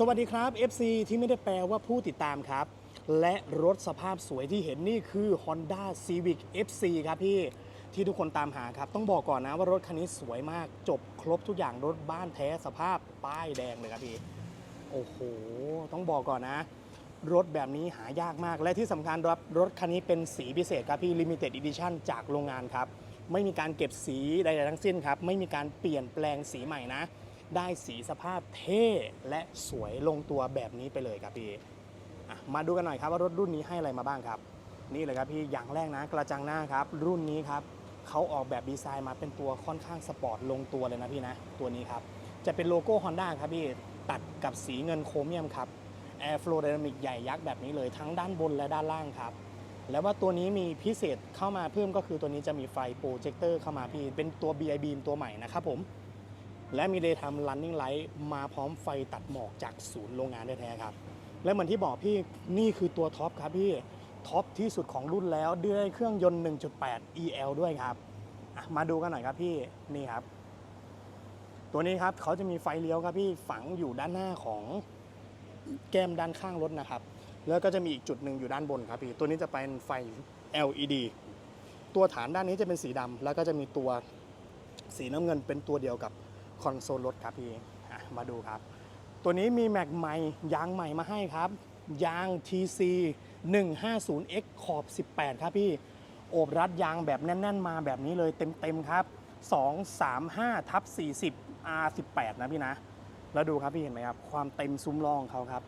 สวัสดีครับ FC ที่ไม่ได้แปลว่าผู้ติดตามครับ และรถสภาพสวยที่เห็นนี่คือ Honda Civic FC ครับพี่ ที่ทุกคนตามหาครับ ต้องบอกก่อนนะว่ารถคันนี้สวยมาก จบครบทุกอย่างรถบ้านแท้สภาพป้ายแดงเลยครับพี่ โอ้โห ต้องบอกก่อนนะ รถแบบนี้หายากมาก และที่สำคัญรับรถคันนี้เป็นสีพิเศษครับพี่ Limited Edition จากโรงงานครับ ไม่มีการเก็บสีใดๆทั้งสิ้นครับ ไม่มีการเปลี่ยนแปลงสีใหม่นะ ได้สีสภาพเท่และสวยลงตัวแบบนี้ไปเลยครับพี่มาดูกันหน่อยครับว่ารถรุ่นนี้ให้อะไรมาบ้างครับ นี่เลยครับพี่อย่างแรกนะ กระจังหน้าครับ รุ่นนี้ครับเขาออกแบบดีไซน์มาเป็นตัวค่อนข้างสปอร์ตลงตัวเลยนะพี่นะ ตัวนี้ครับ จะเป็นโลโก้ Honda ครับพี่ ตัดกับสีเงินโครเมียมครับ Air Flow Dynamic ใหญ่ยักษ์แบบนี้เลยทั้งด้านบนและด้านล่างครับ แล้วว่าตัวนี้มีพิเศษเข้ามาเพิ่มก็คือตัวนี้จะมีไฟโปรเจคเตอร์เข้ามาพี่เป็นตัว BI Beam ตัวใหม่นะครับผม และมี Daytime Running Light มาพร้อมไฟตัดหมอกจากศูนย์โรงงานแท้ๆครับ และเหมือนที่บอกพี่นี่คือตัวท็อปครับพี่ท็อปที่สุดของรุ่นแล้วด้วยเครื่องยนต์ 1.8 EL ด้วยครับมาดูกันหน่อยครับพี่นี่ครับ ตัวนี้ครับเขาจะมีไฟเลี้ยวครับพี่ฝังอยู่ด้านหน้าของแก้มด้านข้างรถนะครับ แล้วก็จะมีอีกจุดหนึ่งอยู่ด้านบนครับพี่ ตัวนี้จะเป็นไฟ LED ตัวฐานด้านนี้จะเป็นสีดำแล้วก็จะมีตัวสีน้ำเงินเป็นตัวเดียวกับ คอนโซลรถครับพี่มาดูครับ ตัวนี้มีแม็กใหม่ยางใหม่มาให้ครับ ยาง TC 150X ขอบ 18 ครับพี่ โอบรัดยางแบบแน่น ๆ มาแบบนี้เลยเต็ม ๆ ครับ 235ทับ40 R18 นะพี่นะ แล้วดูครับพี่เห็นไหมครับ ความเต็มซุ้มล้องเขาครับ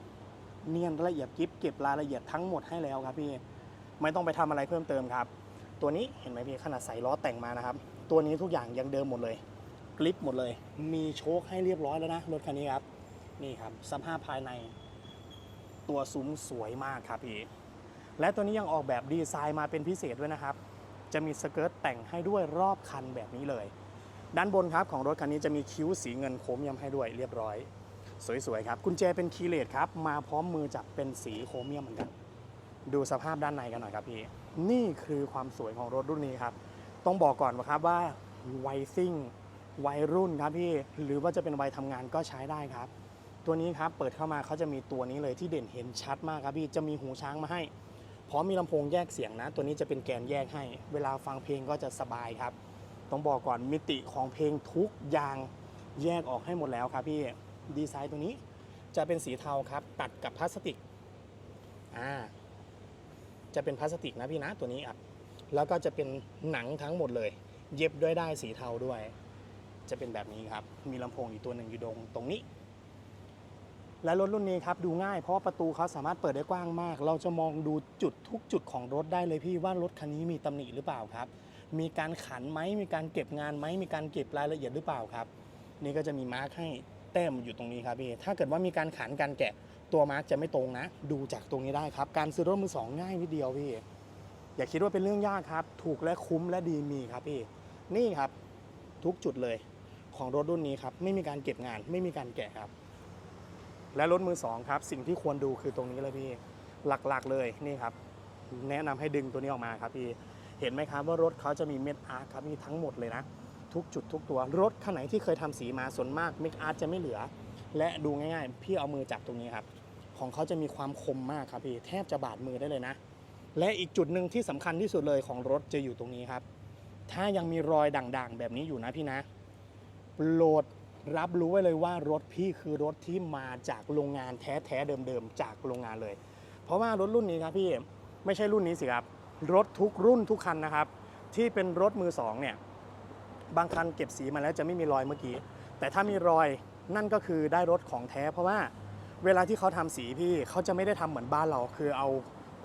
เนียนละเอียดกิฟเก็บรายละเอียดทั้งหมดให้แล้วครับพี่ ไม่ต้องไปทำอะไรเพิ่มเติมครับ ตัวนี้เห็นไหมพี่ขนาดใส่ล้อแต่งมานะครับ ตัวนี้ทุกอย่างยังเดิมหมดเลย กริปหมดเลย มีโชคให้เรียบร้อยแล้วนะ รถคันนี้ครับ นี่ครับ สภาพภายใน ตัวซุ้มสวยมากครับพี่ และตัวนี้ยังออกแบบดีไซน์มาเป็นพิเศษด้วยนะครับ จะมีสเกิร์ตแต่งให้ด้วยรอบคันแบบนี้เลย ด้านบนครับของรถคันนี้จะมีคิ้วสีเงินโคเมียมให้ด้วยเรียบร้อย สวยๆครับกุญแจเป็นคีเลสครับ มาพร้อมมือจับเป็นสีโครเมียมเหมือนกัน ดูสภาพด้านในกันหน่อยครับพี่ นี่คือความสวยของรถรุ่นนี้ครับ ต้องบอกก่อนนะครับว่าไวซิ่ง วัยรุ่นครับพี่หรือว่าจะเป็นวัยทำงานก็ใช้ได้ครับ ตัวนี้ครับเปิดเข้ามาเขาจะมีตัวนี้เลยที่เด่นเห็นชัดมากครับพี่จะมีหูช้างมาให้พร้อมมีลำโพงแยกเสียงนะ ตัวนี้จะเป็นแกนแยกให้ เวลาฟังเพลงก็จะสบายครับต้องบอกก่อนมิติของเพลงทุกอย่างแยกออกให้หมดแล้วครับพี่ดีไซน์ตัวนี้จะเป็นสีเทาครับ ตัดกับพลาสติกอ่าจะเป็นพลาสติกนะพี่นะตัวนี้ครับแล้วก็จะเป็นหนังทั้งหมดเลย เย็บด้วยได้สีเทาด้วย จะเป็นแบบนี้ครับ มีลำโพงอีกตัวหนึ่งอยู่ตรงตรงนี้ และรถรุ่นนี้ครับดูง่ายเพราะว่าประตูเขาสามารถเปิดได้กว้างมาก เราจะมองดูจุดทุกจุดของรถได้เลยพี่ว่ารถคันนี้มีตำหนิหรือเปล่าครับ มีการขันไหมมีการเก็บงานไหมมีการเก็บรายละเอียดหรือเปล่าครับ นี่ก็จะมีมาร์คให้แต้มอยู่ตรงนี้ครับพี่ถ้าเกิดว่ามีการขันการแกะตัวมาร์คจะไม่ตรงนะ ดูจากตรงนี้ได้ครับ การซื้อรถมือสองง่ายนิดเดียวพี่อย่าคิดว่าเป็นเรื่องยากครับ ถูกและคุ้มและดีมีครับพี่ นี่ครับทุกจุดเลย ของรถรุ่นนี้ครับไม่มีการเก็บงานไม่มีการแกะครับ และรถมือสองครับ สิ่งที่ควรดูคือตรงนี้เลยพี่หลักๆเลยนี่ครับ แนะนำให้ดึงตัวนี้ออกมาครับพี่เห็นไหมครับว่ารถเขาจะมีเม็ดอาร์ตครับมีทั้งหมดเลยนะ ทุกจุดทุกตัวรถคันไหนที่เคยทำสีมาส่วนมากเม็ดอาร์ตจะไม่เหลือ และดูง่ายๆ พี่เอามือจับตรงนี้ครับ ของเขาจะมีความคมมากครับพี่แทบจะบาดมือได้เลยนะ และอีกจุดหนึ่งที่สำคัญที่สุดเลยของรถจะอยู่ตรงนี้ครับ ถ้ายังมีรอยด่างๆ แบบนี้อยู่นะพี่นะ โหลดรับรู้ไว้เลยว่ารถพี่คือรถที่มาจากโรงงานแท้ๆเดิมๆจากโรงงานเลย เพราะว่ารถรุ่นนี้ครับพี่ไม่ใช่รุ่นนี้สิครับ รถทุกรุ่นทุกคันนะครับ ที่เป็นรถมือสองเนี่ยบางคันเก็บสีมาแล้วจะไม่มีรอยเมื่อกี้ แต่ถ้ามีรอยนั่นก็คือได้รถของแท้ เพราะว่าเวลาที่เขาทำสีพี่เขาจะไม่ได้ทำเหมือนบ้านเรา คือเอา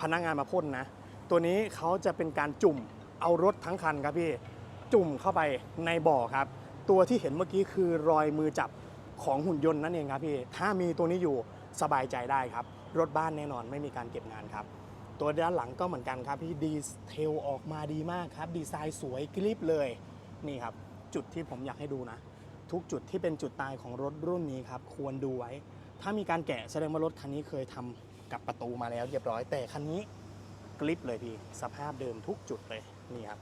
พนักงานมาพ่นนะ ตัวนี้เขาจะเป็นการจุ่มเอารถทั้งคันครับพี่จุ่มเข้าไปในบ่อครับ ตัวที่เห็นเมื่อกี้คือรอยมือจับของหุ่นยนต์นั่นเองครับพี่ ถ้ามีตัวนี้อยู่สบายใจได้ครับ รถบ้านแน่นอนไม่มีการเก็บงานครับ ตัวด้านหลังก็เหมือนกันครับพี่ดีเทลออกมาดีมากครับ ดีไซน์สวยกริบเลย นี่ครับ จุดที่ผมอยากให้ดูนะ ทุกจุดที่เป็นจุดตายของรถรุ่นนี้ครับ ควรดูไว้ ถ้ามีการแกะแสดงว่ารถคันนี้เคยทำกับประตูมาแล้วเรียบร้อยแต่คันนี้กริบเลยพี่ สภาพเดิมทุกจุดเลยนี่ครับ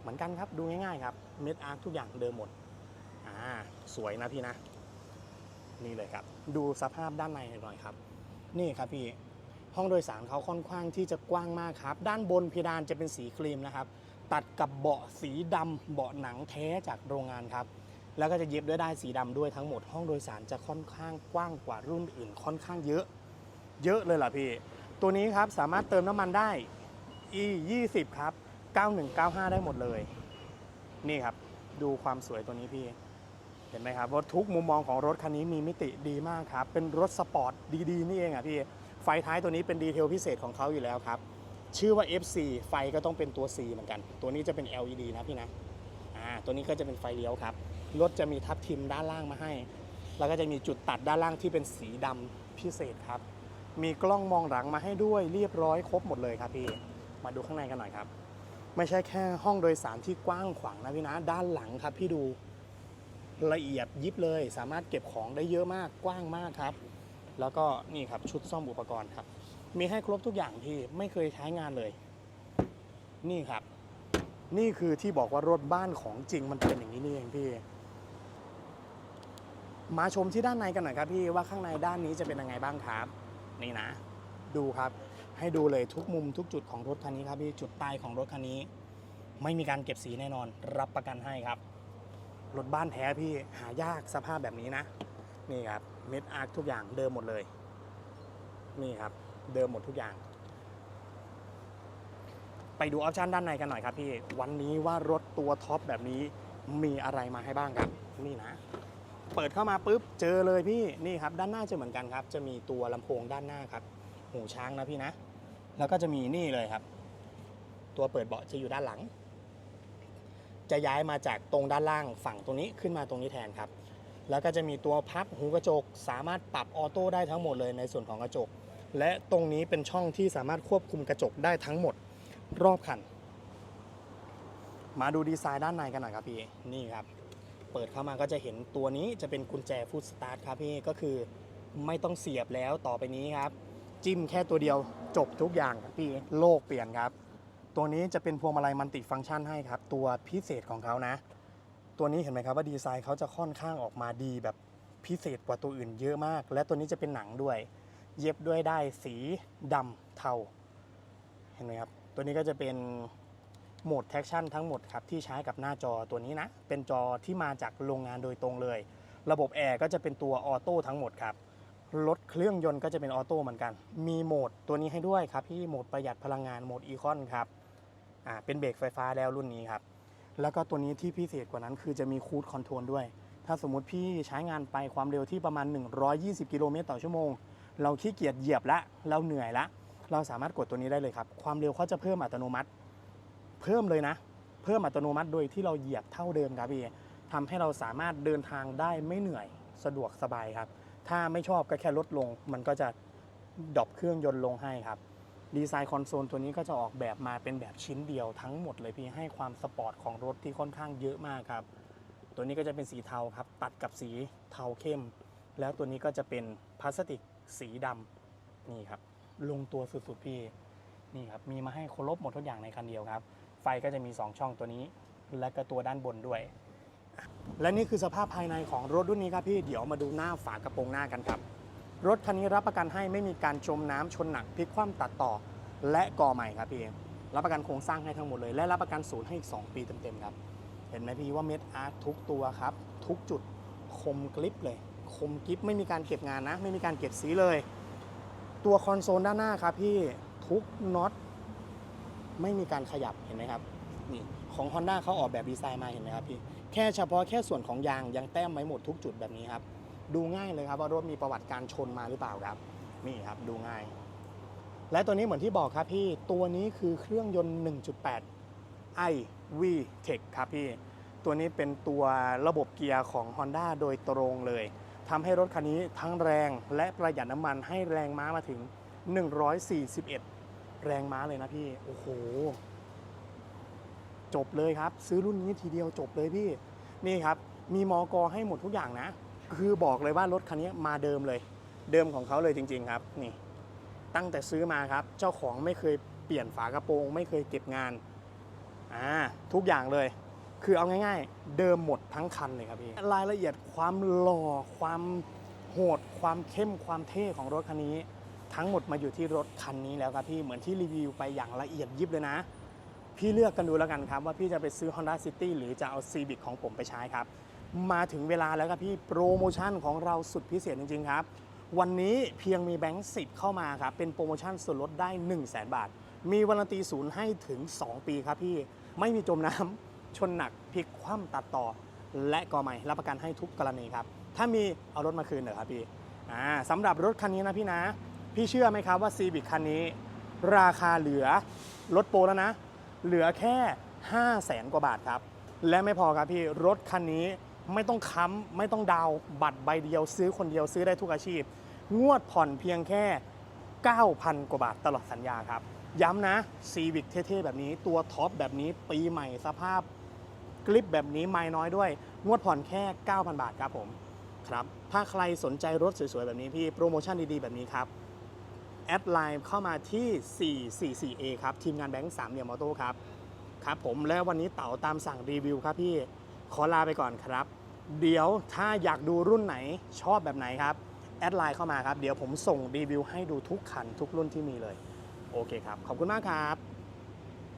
เหมือนกันครับดูง่ายๆครับเม็ดอาร์คทุกอย่างเดิมหมด อ่าสวยนะพี่นะ นี่เลยครับ ดูสภาพด้านในหน่อยครับ นี่ครับพี่ห้องโดยสารเขาค่อนข้างที่จะกว้างมากครับ ด้านบนเพดานจะเป็นสีครีมนะครับ ตัดกับเบาะสีดำเบาะหนังแท้จากโรงงานครับ แล้วก็จะเย็บด้วยได้ายสีดำด้วยทั้งหมด ห้องโดยสารจะค่อนข้างกว้างกว่ารุ่นอื่นค่อนข้างเยอะ เยอะเลยล่ะพี่ ตัวนี้ครับสามารถเติมน้ำมันได้ e 20ครับ9195 ได้หมดเลย นี่ครับ ดูความสวยตัวนี้พี่ เห็นไหมครับว่าทุกมุมมองของรถคันนี้มีมิติดีมากครับ เป็นรถสปอร์ตดีๆ นี่เองอะพี่ ไฟท้ายตัวนี้เป็นดีเทลพิเศษของเขาอยู่แล้วครับ ชื่อว่า FC ไฟก็ต้องเป็นตัว C เหมือนกัน ตัวนี้จะเป็น LED นะพี่นะอ่าตัวนี้ก็จะเป็นไฟเลี้ยวครับ รถจะมีทับทิมด้านล่างมาให้ แล้วก็จะมีจุดตัดด้านล่างที่เป็นสีดำพิเศษครับ มีกล้องมองหลังมาให้ด้วยเรียบร้อยครบหมดเลยครับพี่ มาดูข้างในกันหน่อยครับ ไม่ใช่แค่ห้องโดยสารที่กว้างขวางนะพี่นะ ด้านหลังครับพี่ดู ละเอียดยิบเลย สามารถเก็บของได้เยอะมากกว้างมากครับ แล้วก็นี่ครับชุดซ่อมอุปกรณ์ครับ มีให้ครบทุกอย่างที่ไม่เคยใช้งานเลย นี่ครับ นี่คือที่บอกว่ารถบ้านของจริงมันเป็นอย่างนี้นี่เองพี่ มาชมที่ด้านในกันหน่อยครับพี่ว่าข้างในด้านนี้จะเป็นยังไงบ้างครับ นี่นะ ดูครับ ให้ดูเลยทุกมุมทุกจุดของรถคันนี้ครับพี่จุดตายของรถคันนี้ ไม่มีการเก็บสีแน่นอน รับประกันให้ครับ รถบ้านแท้พี่หายากสภาพแบบนี้นะ นี่ครับเม็ดอาร์คทุกอย่างเดิมหมดเลย นี่ครับ เดิมหมดทุกอย่าง ไปดูออปชันด้านในกันหน่อยครับพี่ วันนี้ว่ารถตัวท็อปแบบนี้มีอะไรมาให้บ้างครับ นี่นะ เปิดเข้ามาปุ๊บเจอเลยพี่ นี่ครับ ด้านหน้าจะเหมือนกันครับ จะมีตัวลำโพงด้านหน้าครับ หูช้างนะพี่นะ แล้วก็จะมีนี่เลยครับ ตัวเปิดเบาะจะอยู่ด้านหลัง จะย้ายมาจากตรงด้านล่างฝั่งตรงนี้ขึ้นมาตรงนี้แทนครับ แล้วก็จะมีตัวพับหูกระจก สามารถปรับออโต้ได้ทั้งหมดเลยในส่วนของกระจก และตรงนี้เป็นช่องที่สามารถควบคุมกระจกได้ทั้งหมดรอบคัน มาดูดีไซน์ด้านในกันหน่อยครับพี่ นี่ครับ เปิดเข้ามาก็จะเห็นตัวนี้จะเป็นกุญแจฟูดสตาร์ทครับพี่ก็คือไม่ต้องเสียบแล้วต่อไปนี้ครับ จิ้มแค่ตัวเดียวจบทุกอย่างครับพี่โลกเปลี่ยนครับ ตัวนี้จะเป็นพวงมาลัยมัลติฟังก์ชันให้ครับ ตัวพิเศษของเขานะ ตัวนี้เห็นไหมครับว่าดีไซน์เขาจะค่อนข้างออกมาดีแบบพิเศษกว่าตัวอื่นเยอะมาก และตัวนี้จะเป็นหนังด้วย เย็บด้วยได้สีดำเทาเห็นไหมครับ ตัวนี้ก็จะเป็นโหมดแท็กชั่นทั้งหมดครับที่ใช้กับหน้าจอตัวนี้นะ เป็นจอที่มาจากโรงงานโดยตรงเลย ระบบแอร์ก็จะเป็นตัวออโต้ทั้งหมดครับรถเครื่องยนต์ก็จะเป็นออโต้เหมือนกัน มีโหมดตัวนี้ให้ด้วยครับที่โหมดประหยัดพลังงานโหมดอีคอนครับ อ่าเป็นเบรกไฟฟ้าแล้วรุ่นนี้ครับแล้วก็ตัวนี้ที่พิเศษกว่านั้นคือจะมีคูดคอนโทรลด้วย ถ้าสมมุติพี่ใช้งานไปความเร็วที่ประมาณ 120 กิโลเมตรต่อชั่วโมง เราขี้เกียจเหยียบละ เราเหนื่อยละ เราสามารถกดตัวนี้ได้เลยครับ ความเร็วเขาจะเพิ่มอัตโนมัติ เพิ่มเลยนะ เพิ่มอัตโนมัติโดยที่เราเหยียบเท่าเดิมครับพี่ทำให้เราสามารถเดินทางได้ไม่เหนื่อย สะดวกสบายครับ ถ้าไม่ชอบก็แค่ลดลง มันก็จะดรอปเครื่องยนต์ลงให้ครับ ดีไซน์คอนโซลตัวนี้ก็จะออกแบบมาเป็นแบบชิ้นเดียวทั้งหมดเลยพี่ให้ความสปอร์ตของรถที่ค่อนข้างเยอะมากครับ ตัวนี้ก็จะเป็นสีเทาครับ ตัดกับสีเทาเข้ม แล้วตัวนี้ก็จะเป็นพลาสติกสีดำนี่ครับ ลงตัวสุดๆพี่นี่ครับมีมาให้ครบหมดทุกอย่างในคันเดียวครับ ไฟก็จะมี 2 ช่องตัวนี้ และก็ตัวด้านบนด้วย และนี่คือสภาพภายในของรถรุ่นนี้ครับพี่เดี๋ยวมาดูหน้าฝากระโปรงหน้ากันครับ รถคันนี้รับประกันให้ไม่มีการจมน้ำชนหนักพลิกคว่ำตัดต่อ และก่อใหม่ครับพี่รับประกันโครงสร้างให้ทั้งหมดเลย และรับประกันศูนย์ให้อีก 2 ปีเต็มๆครับ เห็นไหมพี่ว่าเม็ดอาร์ตทุกตัวครับ ทุกจุดคมกริปเลย คมกริปไม่มีการเก็บงานนะ ไม่มีการเก็บสีเลย ตัวคอนโซลด้านหน้าครับพี่ทุกน็อตไม่มีการขยับเห็นไหมครับนี่ของ Honda เขาออกแบบดีไซน์มาเห็นไหมครับพี่แค่เฉพาะแค่ส่วนของยางยังแต้มไว้หมดทุกจุดแบบนี้ครับ ดูง่ายเลยครับว่ารถมีประวัติการชนมาหรือเปล่าครับนี่ครับดูง่าย และตัวนี้เหมือนที่บอกครับพี่ตัวนี้คือเครื่องยนต์ 1.8 i v Tech ครับพี่ตัวนี้เป็นตัวระบบเกียร์ของ Honda โดยตรงเลยทำให้รถคันนี้ทั้งแรงและประหยัดน้ำมันให้แรงม้ามาถึง 141 แรงม้าเลยนะพี่ โอ้โห จบเลยครับ ซื้อรุ่นนี้ทีเดียวจบเลยพี่ นี่ครับ มีมอกอให้หมดทุกอย่างนะ คือบอกเลยว่ารถคันนี้มาเดิมเลย เดิมของเขาเลยจริง ๆ ครับนี่ ตั้งแต่ซื้อมาครับ เจ้าของไม่เคยเปลี่ยนฝากระโปรง ไม่เคยเก็บงานอ่าทุกอย่างเลย คือเอาง่าย ๆ เดิมหมดทั้งคันเลยครับพี่รายละเอียดความหล่อความโหดความเข้มความเท่ของรถคันนี้ ทั้งหมดมาอยู่ที่รถคันนี้แล้วครับพี่เหมือนที่รีวิวไปอย่างละเอียดยิบเลยนะ พี่เลือกกันดูแล้วกันครับว่าพี่จะไปซื้อ Honda City หรือจะเอา Civic ของผมไปใช้ครับ มาถึงเวลาแล้วครับพี่โปรโมชั่นของเราสุดพิเศษจริง ๆ ครับ วันนี้เพียงมีแบงค์สิเข้ามาครับ เป็นโปรโมชั่นส่วนลดได้ 1 0 0 0 0แบาท มีวารันตีศูนย์ให้ถึง 2 ปีครับพี่ ไม่มีจมน้ำชนหนักพลิกคว่ำตัดต่อ และก็ไม่รับประกันให้ทุกกรณีครับ ถ้ามีเอารถมาคืนเหรอครับพี่อ่าสำหรับรถคันนี้นะพี่นะ พี่เชื่อไหมครับว่า Civic คันนี้ ราคาเหลือลดโปรแล้วนะ เหลือแค่ 5 0 0แสนกว่าบาทครับ และไม่พอครับพี่รถคันนี้ ไม่ต้องค้ำไม่ต้องดาวบัตรใบเดียวซื้อคนเดียวซื้อได้ทุกอาชีพ งวดผ่อนเพียงแค่ 9,000 กว่าบาทตลอดสัญญาครับ ย้ำนะ Civic เท่ๆ แบบนี้ ตัวท็อปแบบนี้ปีใหม่สภาพกลิปแบบนี้ไม่น้อยด้วย งวดผ่อนแค่ 9,000 บาทครับผมครับถ้าใครสนใจรถสวยๆ แบบนี้พี่ โปรโมชั่นดีๆ แบบนี้ครับ แอดไลน์เข้ามาที่ 444A ครับ ทีมงานแบงค์สามเหลี่ยมมอโต้ครับ ครับผมและวันนี้เต๋าตามสั่งรีวิวครับพี่ ขอลาไปก่อนครับ เดี๋ยวถ้าอยากดูรุ่นไหนชอบแบบไหนครับ แอดไลน์เข้ามาครับ เดี๋ยวผมส่งรีวิวให้ดูทุกคันทุกรุ่นที่มีเลย โอเคครับ ขอบคุณมากครับ